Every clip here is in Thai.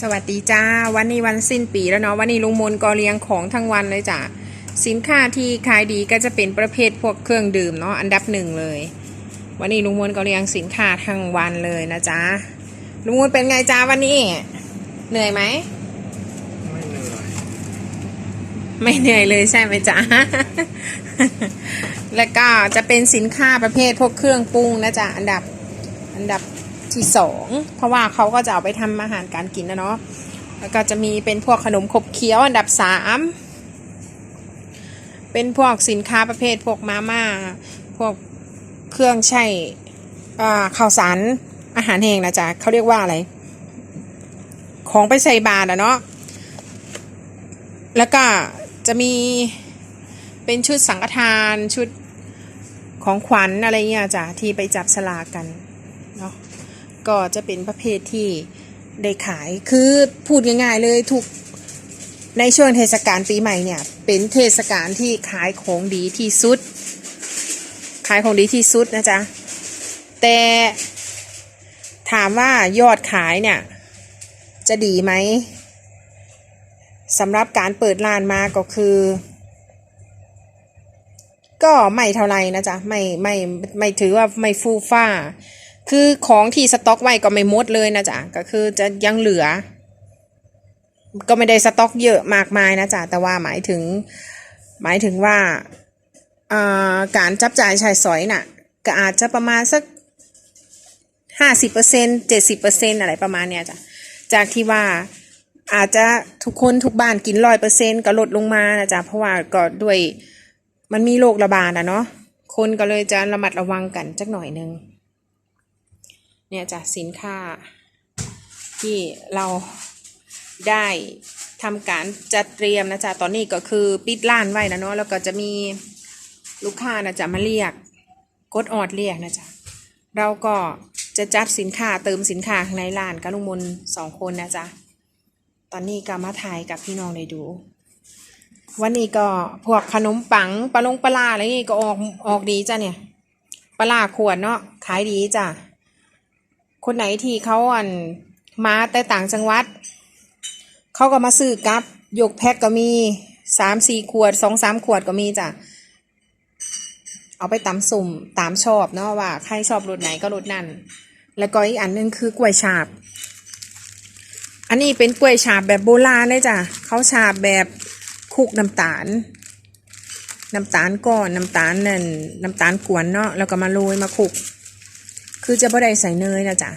สวัสดีจ้า วันนี้วันสิ้นปีแล้วเนาะวันนี้ลุงมนก็เลี้ยงของทั้งวันเลยจ้ะสินค้าที่ขายดีก็จะเป็นประเภทพวกเครื่องดื่มเนาะอันดับหนึ่งเลย วันนี้ลุงมนก็เลี้ยงสินค้าทั้งวันเลยนะจ๊ะลุงมนเป็นไงจ้าวันนี้ เหนื่อยไหมไม่เหนื่อยไม่เหนื่อยเลยใช่ไหมจ๊ะ แล้วก็จะเป็นสินค้าประเภทพวกเครื่องปรุงนะจ๊ะอันดับอันดับ ที่สองเพราะว่าเขาก็จะเอาไปทำอาหารการกินนะเนาะแล้วก็จะมีเป็นพวกขนมขบเคี้ยวอันดับสามเป็นพวกสินค้าประเภทพวกมาม่าพวกเครื่องใช้อ่าข้าวสารอาหารแห้งนะจ๊ะเขาเรียกว่าอะไร ของไปใส่บาตรอะเนาะแล้วก็จะมีเป็นชุดสังฆทานชุดของขวัญอะไรเงี้ยจ้ะที่ไปจับสลากกันเนาะ ก็จะเป็นประเภทที่ได้ขายคือพูดง่ายๆเลยทุกในช่วงเทศกาลปีใหม่เนี่ย เป็นเทศกาลที่ขายของดีที่สุด ขายของดีที่สุดนะจ๊ะ แต่ถามว่ายอดขายเนี่ย จะดีไหมสำหรับการเปิดร้านมาก็คือ ก็ไม่เท่าไรนะจ๊ะ ไม่ไม่ไม่ถือว่าไม่ฟูฟ้า คือของที่สต็อกไว้ก็ไม่หมดเลยนะจ๊ะก็คือจะยังเหลือ ก็ไม่ได้สต็อกเยอะมากมายนะจ๊ะแต่ว่าหมายถึง หมายถึงว่าการจับจ่ายใช้สอยน่ะ ก็อาจจะประมาณสักห้าสิบเปอร์เซ็นเจ็ดสิบเปอร์เซ็นอะไรประมาณเนี้ยจ้ะจากที่ว่าอาจจะทุกคนทุกบ้านกินร้อยเปอร์เซ็นก็ลดลงมานะจ๊ะเพราะว่าก็ด้วยมันมีโรคระบาดอะเนาะคนก็เลยจะระมัดระวังกันจักหน่อยนึง เนี่ยจ้ะสินค้า ที่เราได้ทำการจัดเตรียมนะจ๊ะ ตอนนี้ก็คือปิดร้านไว้นะเนาะ แล้วก็จะมีลูกค้านะจ๊ะมาเรียกกดออดเรียกนะจ๊ะ เราก็จะจัดสินค้าเติมสินค้าในร้านกับลุงมนสองคนนะจ๊ะ ตอนนี้ก็มาถ่ายกับพี่น้องได้ดู วันนี้ก็พวกขนมปังปลาลงปลาร้าอะไรนี่ก็ออกออกดีจ้ะเนี่ย ปลาร้าขวดเนาะขายดีจ้ะ คนไหนที่เขาอันมาแต่ต่างจังหวัด เขาก็มาซื้อกับยกแพ็คก็มีสามสี่ขวดสองสามขวดก็มีจ้ะ เอาไปตำสุ่มตามชอบเนาะว่าใครชอบรสไหนก็รสนั่น แล้วก็อีกอันนึงคือกล้วยฉาบ อันนี้เป็นกล้วยฉาบแบบโบราณเลยจ้ะเขาฉาบแบบคุกน้ำตาล น้ำตาลก้อนน้ำตาลนั่นน้ำตาลกวนเนาะแล้วก็มาโรยมาคุก คือจะบ่ได้ใส่เนยนะจ๊ะ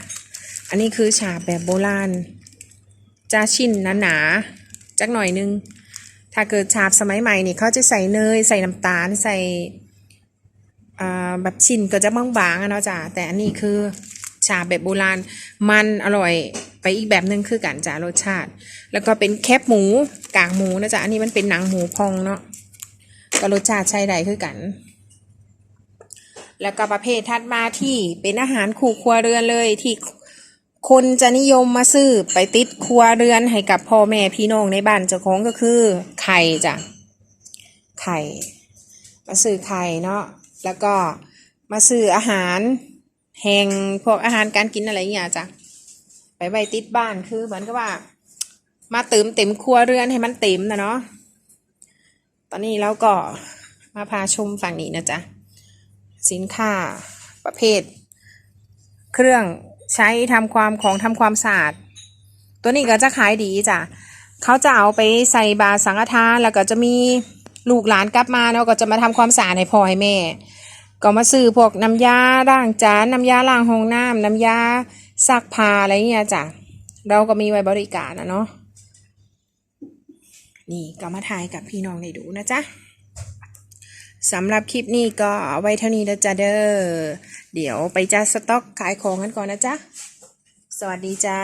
อันนี้คือฉาบแบบโบราณจะชิ้นหนาๆจักหน่อยนึง ถ้าเกิดฉาบสมัยใหม่นี่เขาจะใส่เนย ใส่น้ำตาลใส่แบบชิ้นก็จะบางๆนะจ้ะแต่อันนี้คือฉาแบบโบราณมันอร่อยไปอีกแบบหนึงคือกันจ้ะรสชาติ แล้วก็เป็นแคบหมูกากหมูนะจ๊ะอันนี้มันเป็นหนังหมูพองเนาะก็รสชาติใช้ได้คือกัน แล้วก็ประเภทถัดมาที่เป็นอาหารคู่ครัวเรือนเลยที่คนจะนิยมมาซื้อไปติดครัวเรือนให้กับพ่อแม่พี่น้องในบ้านเจ้าของก็คือ ไข่จ้ะไข่ มาซื้อไข่เนาะแล้วก็มาซื้ออาหารแห้งพวกอาหารการกินอะไรอย่างเงี้ยจ้ะไปไว้ติดบ้านคือเหมือนกับว่า มาเติมเต็มครัวเรือนให้มันเต็มนะเนาะตอนนี้เราก็มาพาชมฝั่งนี้นะจ๊ะ สินค้าประเภท เครื่องใช้ทำความของทำความสะอาด ตัวนี้ก็จะขายดีจ้ะเขาจะเอาไปใส่บาสังฆทานแล้วก็จะมีลูกหลานกลับมาเนาะก็จะมาทำความสะอาดให้พ่อให้แม่ ก็มาซื้อพวกน้ำยาล้างจานน้ำยาล้างห้องน้ำน้ำยาซักผ้าอะไรเงี้ยจ้ะเราก็มีไว้บริการนะเนาะนี่ก็มาถ่ายกับพี่น้องได้ดูนะจ๊ะ สำหรับคลิปนี้ก็เอาไว้เท่านี้นะจ๊ะเด้อ เดี๋ยวไปจัดสต็อกขายของกันก่อนนะจ๊ะ สวัสดีจ้า